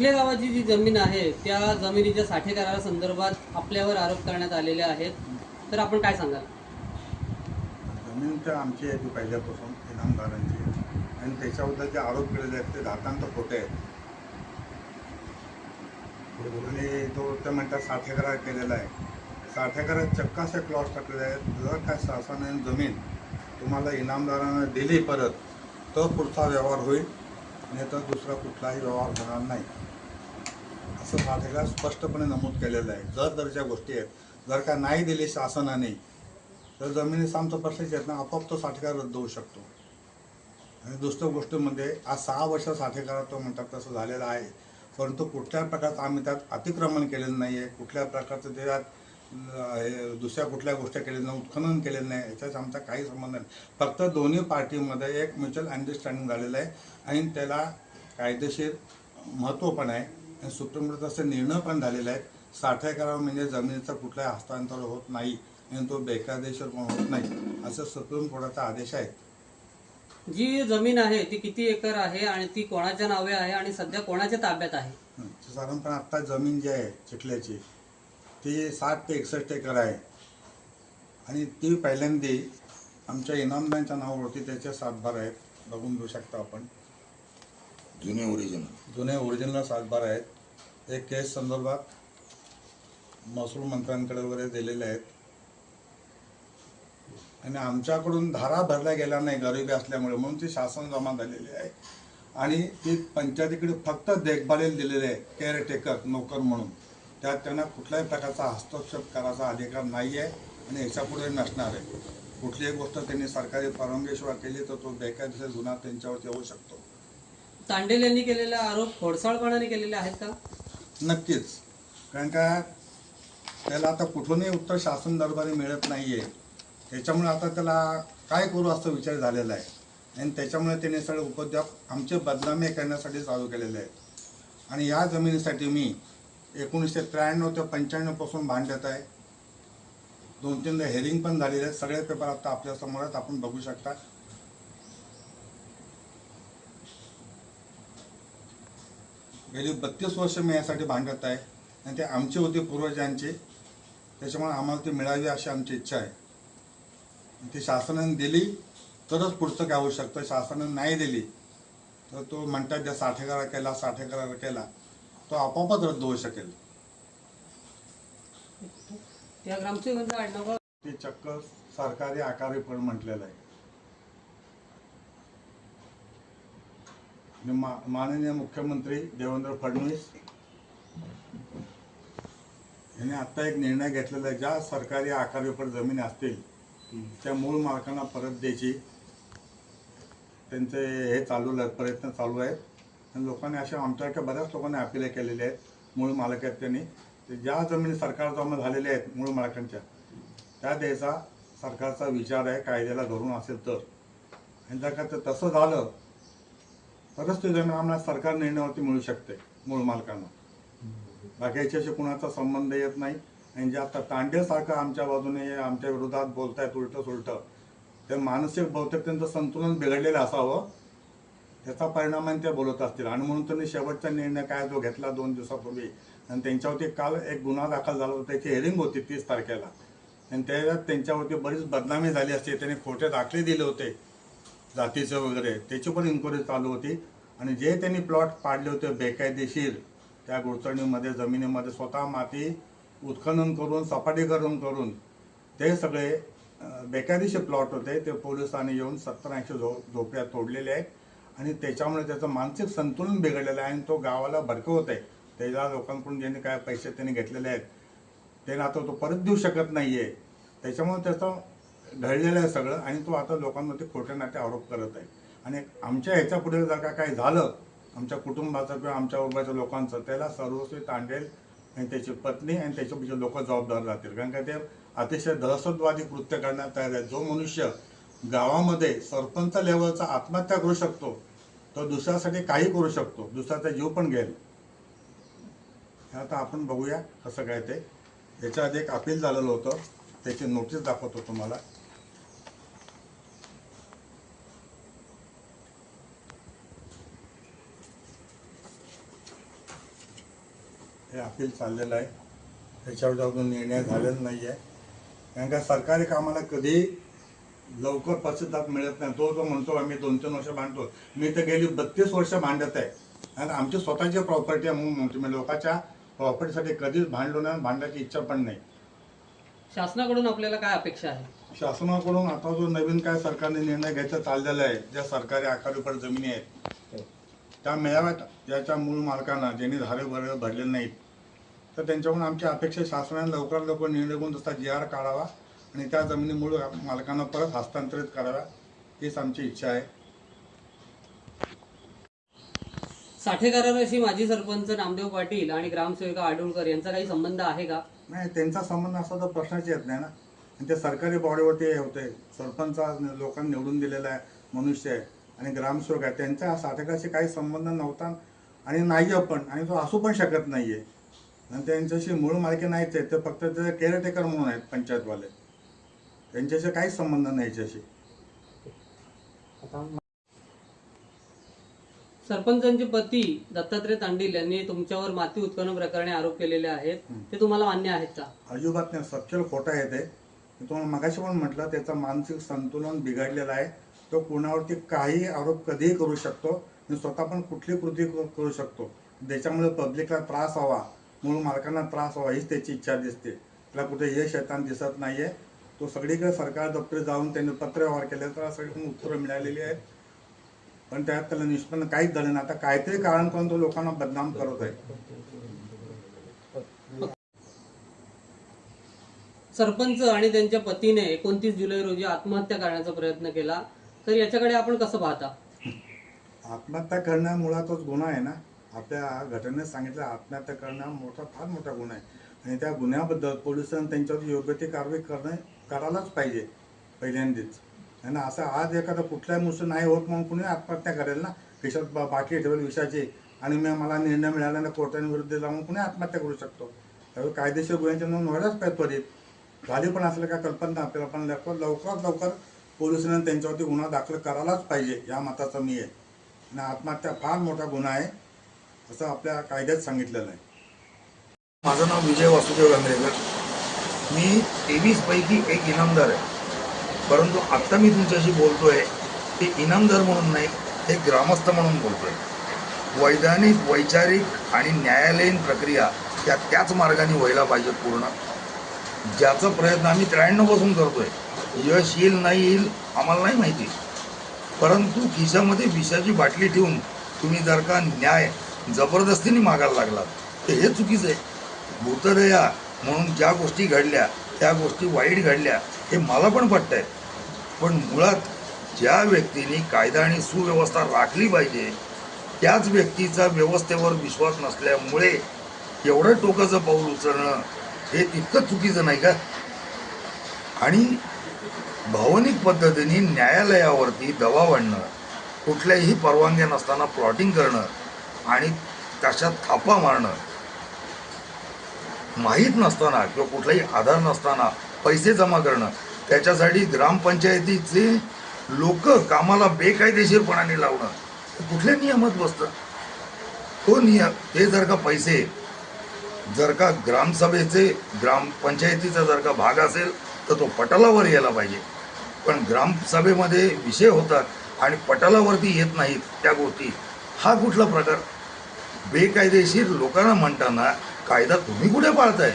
चिखले गावाची जी जमीन आहे त्या जमिनीच्या साठे संदर्भात आपल्यावर आरोप करण्यात आलेले आहेत. तर आपण काय सांगाल? जमीन तर आमची आहे ती पहिल्यापासून इनामदारांची आणि त्याच्याबद्दल जे आरोप केलेले आहेत ते दातांत खोटे आहेत. आणि तो ते म्हणतात साठ केलेला आहे. साठ एकरात क्लॉस असे टाकलेले आहेत जर काय शासनाने जमीन तुम्हाला इनामदारांना दिली परत तर पुढचा व्यवहार होईल नाही तर दुसरा कुठलाही व्यवहार होणार नाही. असं साठ स्पष्टपणे नमूद केलेलं आहे. जर दरच्या गोष्टी आहेत जर का नाही दिली शासनाने तर जमिनीचा आमचा प्रश्नच येत ना आपोआप तो साठेकार रद्द होऊ शकतो. आणि दुसऱ्या गोष्टीमध्ये आज सहा वर्ष साठेकारात तो म्हणतात तसं झालेलं आहे. परंतु कुठल्या प्रकारचं आम्ही त्यात अतिक्रमण केलेलं नाही आहे कुठल्या प्रकारचं त्यात हे दुसऱ्या कुठल्या गोष्टी केलेल्या नाही उत्खनन केलेलं नाही. याच्यात आमचा काही संबंध नाही. फक्त दोन्ही पार्टीमध्ये एक म्युच्युअल अंडरस्टँडिंग झालेलं आहे. आणि त्याला कायदेशीर महत्त्व पण आहे. आणि सुप्रीम कोर्टात असे निर्णय पण झालेले आहेत. साठेकारा म्हणजे जमिनीचं कुठलाही हस्तांतर होत नाही आणि तो बेकायदेशीर पण होत नाही असं सुप्रीम कोर्टाचा आदेश आहे जी जमीन आहे ती किती एकर आहे आणि ती कोणाच्या नावे आहे आणि सध्या कोणाच्या ताब्यात आहे? हं, साधारणपणे आत्ता जमीन जी आहे चिखल्याची ती साठ ते एकसष्ट एकर आहे. आणि ती पहिल्यांदी आमच्या इनामदारांच्या नावावरती त्याचे सातबार आहेत बघून घेऊ शकता आपण. जुने ओरिजिनल. जुने ओरिजिनल सातबार आहेत. एक केस संदर्भात महसूल मंत्र्यांकडे वगैरे दिलेले आहेत. आणि आमच्याकडून धारा भरल्या गेल्या नाही गरिबी असल्यामुळे म्हणून ती शासन जमा झालेली आहे. आणि ती पंचायतीकडे फक्त देखभालीला दिलेली आहे केअरटेकर नोकर म्हणून. त्यात त्यांना कुठल्याही प्रकारचा हस्तक्षेप करायचा अधिकार नाही आहे आणि याच्यापुढे नसणार आहे. कुठलीही गोष्ट त्यांनी सरकारी परवानगीशिवाय केली तर तो बेकायदेशीर गुन्हा त्यांच्यावरती येऊ शकतो. तांडेल यांनी केलेला आरोप खोडसाळपणाने केलेले आहेत का? नक्कीच. कारण का त्याला आता कुठूनही उत्तर शासन दरबारी मिळत नाही आहे त्याच्यामुळे आता त्याला काय करू असं विचार झालेला आहे. आणि त्याच्यामुळे त्याने सगळे उपद्व्याप आमचे बदनामी करण्यासाठी चालू केलेले आहेत. आणि या जमिनीसाठी मी एकोणीसशे त्र्याण्णव ते पंच्याण्णवपासून भांडत आहे. दोन तीनदा हेरिंग पण झालेले आहेत. सगळे पेपर आता आपल्यासमोर आहेत. आपण बघू शकता. गेली बत्तीस वर्ष मी यासाठी भांडत आहे. आणि ते आमची होती पूर्वजांची. त्याच्यामुळे आम्हाला ती मिळावी अशी आमची इच्छा आहे. ती शासनाने दिली तरच पुढचं काय होऊ शकतं? शासनाने नाही दिली तर तो म्हणतात ज्या साठेकरा केला साठेकरा केला तो आपोआपच रद्द होऊ शकेल. ते चक्क सरकारी आकारी पण म्हटलेलं आहे. मा माननीय मुख्यमंत्री देवेंद्र फडणवीस यांनी आत्ता एक निर्णय घेतलेला आहे. ज्या सरकारी आकारीपर जमिनी असतील त्या मूळ मालकांना परत द्यायची. त्यांचे हे चालू प्रयत्न चालू आहेत. आणि लोकांनी अशा आमच्याकडे बऱ्याच लोकांनी अपिल केलेले आहेत मूळ मालक आहेत त्यांनी. ते ज्या जमिनी सरकार जमा झालेल्या आहेत मूळ मालकांच्या त्या द्यायचा सरकारचा विचार आहे कायद्याला धरून असेल तर. आणि जर का ते तसं झालं तरच ते जमीन आम्हाला सरकार निर्णयावरती मिळू शकते मूळ मालकांना. बाकी याच्याशी कुणाचा संबंध येत नाही. आणि जे आता तांडेसारखं आमच्या बाजूने आमच्या विरोधात बोलतायत उलटं सुलटं ते मानसिक बहुतेक त्यांचं संतुलन बिघडलेलं असावं. त्याचा परिणामाने ते बोलत असतील. आणि म्हणून त्यांनी शेवटचा निर्णय काय जो घेतला दोन दिवसापूर्वी. आणि त्यांच्यावरती काल एक गुन्हा दाखल झाला होता. त्याची हेरिंग होती तीस तारखेला. आणि त्याच्यात त्यांच्यावरती बरीच बदनामी झाली असते. त्यांनी खोटे दाखले दिले होते. जातीचं वगैरे त्याची पण इन्क्वायरी चालू होती. आणि जे त्यांनी प्लॉट पाडले होते बेकायदेशीर त्या गुडचणीमध्ये जमिनीमध्ये स्वतः माती उत्खनन करून सपाटीकरण करून ते सगळे बेकायदेशीर प्लॉट होते. ते पोलिसांनी येऊन सत्तर ऐंशी झो झोपड्या तोडलेल्या आहेत. आणि त्याच्यामुळे त्याचं मानसिक संतुलन बिघडलेलं आहे आणि तो गावाला भडकवत आहे. त्याच्या लोकांकडून ज्यांनी काय पैसे त्यांनी घेतलेले आहेत त्याने आता तो परत देऊ शकत नाही आहे त्याच्यामुळे त्याचं ढळलेलं आहे सगळं आणि तो आता लोकांमध्ये खोटे नाते आरोप करत आहे. आणि आमच्या ह्याच्या पुढे जर का काही झालं आमच्या कुटुंबाचं किंवा आमच्या वर्गाच्या लोकांचं त्याला सर्वस्वी तांडेल आणि त्याची पत्नी आणि त्याच्यापेक्षा लोक जबाबदार राहतील. कारण का ते अतिशय दहशतवादी कृत्य करण्यात तयार आहे जो मनुष्य गावामध्ये सरपंच लेवलचा आत्महत्या करू शकतो तो दुसऱ्यासाठी काही करू शकतो. दुसऱ्याचा जीव पण घेईल. हे आता आपण बघूया कसं काय ते. याच्या आधी एक अपील झालेलं होतं. त्याची नोटीस दाखवतो तुम्हाला. हे अपील चाललेलं आहे. त्याच्यावर अजून निर्णय झालेला नाही आहे. कारण का सरकारी कामाला कधी लवकर प्रतिसाद मिळत नाही. तो जो म्हणतो आम्ही दोन तीन वर्ष भांडतो. मी तर गेली बत्तीस वर्ष भांडत आहे. आणि आमची स्वतःची प्रॉपर्टी आहे म्हणून म्हणतो. मी लोकांच्या प्रॉपर्टीसाठी कधीच भांडलो नाही आणि भांडायची इच्छा पण नाही. शासनाकडून आपल्याला काय अपेक्षा आहे? शासनाकडून आता जो नवीन काय सरकारने निर्णय घ्यायचा चाललेला आहे ज्या सरकारी आकारूपर जमिनी आहेत त्या मिळाव्यात ज्याच्या मूळ मालकांना ज्यांनी धारे भर भरले नाहीत. तर त्यांच्याकडून आमची अपेक्षा शासनाने लवकरात लवकर निर्णय घेऊन तसा जी आर काढावा आणि त्या जमिनी मूळ मालकांना परत हस्तांतरित कराव्या हीच आमची इच्छा आहे. साठे कराराशी माजी सरपंच नामदेव पाटील आणि ग्रामसेविका आडुळकर यांचा काही संबंध आहे का? नाही त्यांचा संबंध असा तर प्रश्नच येत नाही ना. आणि ते सरकारी बॉडीवरती हे होते. सरपंच लोकांनी निवडून दिलेला आहे मनुष्य आहे. आणि ग्रामसेवक आहे. त्यांच्या साठकाशी काही संबंध नव्हता आणि नाही पण आणि तो असू पण शकत नाही आहे आणि त्यांच्याशी मूळ मालकी नाहीच आहे ते फक्त ते केअरटेकर म्हणून आहेत पंचायतवाले. त्यांच्याशी काहीच संबंध नाही याच्याशी. सरपंचांचे पती दत्तात्रय तांडील यांनी तुमच्यावर माती उत्खनन प्रकरणी आरोप केलेले आहेत. ते तुम्हाला मान्य आहेत का? अजिबात नाही. सच्चल खोटा आहे ते. मी तुम्हाला मगाशी पण म्हटलं त्याचं मानसिक संतुलन बिघडलेलं आहे. तो कुणावरती काही आरोप कधीही करू शकतो. आणि स्वतः पण कुठली कृती करू शकतो. त्याच्यामुळे पब्लिकला त्रास व्हावा. मूळ मालकांना त्रास व्हावा हीच त्याची इच्छा दिसते. त्याला कुठे यश येताना दिसत नाहीये. तो सगळीकडे सरकार दप्तरी जाऊन त्यांनी पत्रव्यवहार केले तर सगळीकडून उत्तरं मिळालेली आहेत. पण त्यात त्याला निष्पन्न काहीच झालं नाही. आता काहीतरी कारण करून तो लोकांना बदनाम करत आहे. सरपंच आणि त्यांच्या पतीने एकोणतीस जुलै रोजी आत्महत्या करण्याचा प्रयत्न केला. तर याच्याकडे आपण कसं पाहता? आत्महत्या करणं मुळातच गुन्हा आहे ना. आपल्या घटनेत सांगितलं आत्महत्या करणं मोठा फार मोठा गुन्हा आहे. आणि त्या गुन्ह्याबद्दल पोलिसांनी त्यांच्यावर योग्य ती कारवाई करणं करायलाच पाहिजे पहिल्यांदाच. आणि असं आज एखादा कुठलाही मुसळ नाही होत म्हणून कुणी आत्महत्या करेल ना? खिशात बा- बाकी ठेवेल विषयाची आणि मी मला निर्णय मिळाला ना कोर्टांविरुद्ध दिला जाऊन कुणी आत्महत्या करू शकतो? त्यावेळी कायदेशीर गुन्ह्याच्या नोंद व्हायलाच पाहिजे त्वरित. झाली पण असलं काय कल्पना आपल्याला पण लवकर लवकरात लवकर पोलिसांनी त्यांच्यावरती गुन्हा दाखल करायलाच पाहिजे या मताचा मी आहे. आणि आत्महत्या फार मोठा गुन्हा आहे. असं आपल्या कायद्यात सांगितलेलं आहे. माझं नाव विजय वासुदेव गांधरेकर मी तेवीस पैकी एक इनामदार आहे. परंतु आत्ता मी तुमच्याशी बोलतोय ते इनामदार म्हणून नाही हे ग्रामस्थ म्हणून बोलतोय. वैधानिक वैचारिक आणि न्यायालयीन प्रक्रिया त्या त्याच मार्गाने व्हायला पाहिजेत पूर्ण. ज्याचा प्रयत्न आम्ही त्र्याण्णवपासून करतो करतोय. यश येईल नाही येईल आम्हाला नाही माहिती. परंतु खिशामध्ये विषाची बाटली ठेवून तुम्ही जर का न्याय जबरदस्तीने मागायला लागलात तर हे चुकीचं आहे. भूतदया म्हणून ज्या गोष्टी घडल्या त्या गोष्टी वाईट घडल्या हे मला पण पटत आहे पण मुळात ज्या व्यक्तीने कायदा आणि सुव्यवस्था राखली पाहिजे त्याच व्यक्तीचा व्यवस्थेवर विश्वास नसल्यामुळे एवढं टोकाचं पाऊल उचलणं हे तितकं चुकीचं नाही का? आणि भावनिक पद्धतीने न्यायालयावरती दबाव आणणं कुठल्याही परवानग्या नसताना प्लॉटिंग करणं आणि त्याच्यात थापा मारणं. माहीत नसताना किंवा कुठलाही आधार नसताना पैसे जमा करणं. त्याच्यासाठी ग्रामपंचायतीचे लोक कामाला बेकायदेशीरपणाने लावणं. कुठल्या नियमात बसतं? तो नियम ते जर का पैसे जर का ग्रामसभेचे ग्रामपंचायतीचा जर का भाग असेल तर तो पटलावर यायला पाहिजे. पण ग्रामसभेमध्ये विषय होतात आणि पटलावरती येत नाहीत त्या गोष्टी. हा कुठला प्रकार? बेकायदेशीर लोकांना म्हणताना कायदा तुम्ही कुठे पाळताय?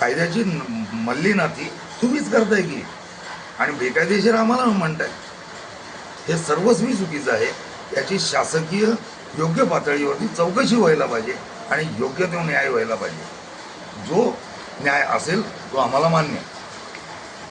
कायद्याची मल्लीनाती तुम्हीच करताय की? आणि बेकायदेशीर आम्हाला म्हणताय. हे सर्वस्वी चुकीचं आहे. याची शासकीय योग्य पातळीवरती चौकशी व्हायला पाहिजे आणि योग्य तो न्याय व्हायला पाहिजे. जो न्याय असेल तो आम्हाला मान्य आहे.